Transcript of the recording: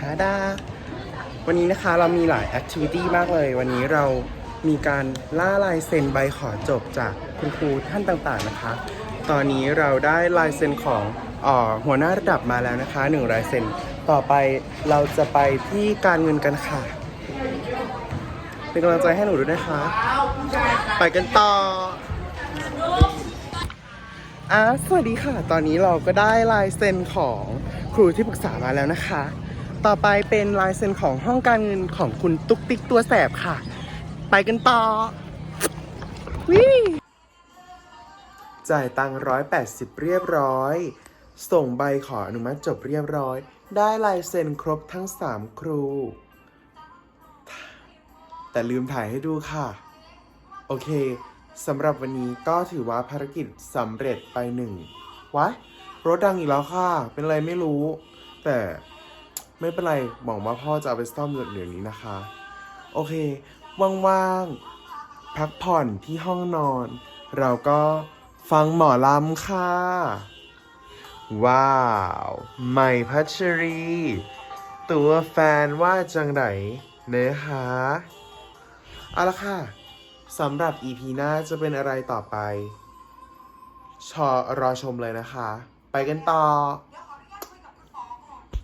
ทาดา วันนี้นะคะเรามีหลายแอคทิวิตี้มากเลย วันนี้เรามีการล่าลายเซ็นใบขอจบจากคุณครูท่านต่างๆนะคะ ตอนนี้เราได้ลายเซ็นของออหัวหน้าระดับมาแล้วนะคะหนึ่งลายเซ็นต่อไปเราจะไปที่การเงินกันค่ะเป็นกำลังใจให้หนูด้วยนะคะ ไปกันต่ออะสวัสดีค่ะ ตอนนี้เราก็ได้ลายเซ็นของครูที่ปรึกษามาแล้วนะคะ ต่อไปเป็นลายเซ็นของห้องการเงินของคุณตุ๊กติ๊กตัวแสบค่ะ ไปกันต่อวิจ่ายตังร้อยแปดสิบเรียบร้อย ส่งใบขออนุมัติจบเรียบร้อย ได้ลายเซ็นครบทั้งสามครู แต่ลืมถ่ายให้ดูค่ะ โอเคสำหรับวันนี้ก็ถือว่าภารกิจสำเร็จไปหนึ่งวะรถดังอีกแล้วค่ะ เป็นอะไรไม่รู้ แต่ ไม่เป็นไรหวังว่าพ่อจะเอาไปซ่อมเดี๋ยวนี้นะคะ โอเค ว่างๆ พักผ่อนที่ห้องนอน เราก็ฟังหมอลำค่ะ ว้าวใหม่พัชรี ตัวแฟนว่าจังไหนเนื้อหาเอาละค่ะสำหรับ EP หน้าจะเป็นอะไรต่อไป ชอรอชมเลยนะคะ ไปกันต่อ